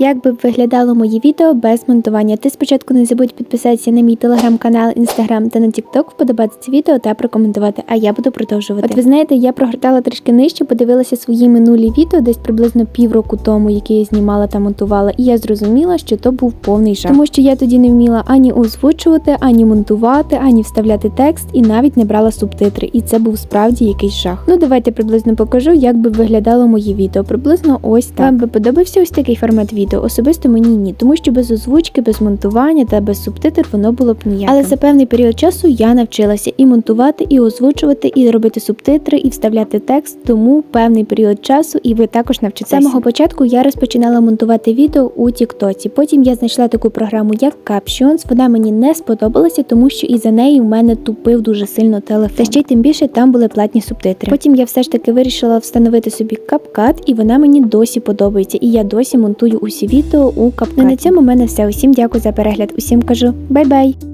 Як би виглядало моє відео без монтування? Ти спочатку не забудь підписатися на мій телеграм-канал, інстаграм та на тікток, вподобати це відео та прокоментувати. А я буду продовжувати. От ви знаєте, я прогортала трішки нижче, подивилася свої минулі відео десь приблизно півроку тому, які я знімала та монтувала, і я зрозуміла, що то був повний жах. Тому що я тоді не вміла ані озвучувати, ані монтувати, ані вставляти текст, і навіть не брала субтитри. І це був справді якийсь жах. Ну давайте приблизно покажу, як би виглядало моє відео. Приблизно ось так. Вам би подобався ось такий формат відео? Особисто мені ні, тому що без озвучки, без монтування та без субтитрів воно було б ніяке. Але за певний період часу я навчилася і монтувати, і озвучувати, і робити субтитри, і вставляти текст. Тому певний період часу, і ви також навчитеся. З самого початку я розпочинала монтувати відео у Тіктоці. Потім я знайшла таку програму, як Captions. Вона мені не сподобалася, тому що із за неї в мене тупив дуже сильно телефон. Та ще й тим більше там були платні субтитри. Потім я все ж таки вирішила встановити собі CapCut, і вона мені досі подобається. І я досі монтую усі відео у CapCut. Ну, на цьому в мене все. Усім дякую за перегляд. Усім кажу бай-бай!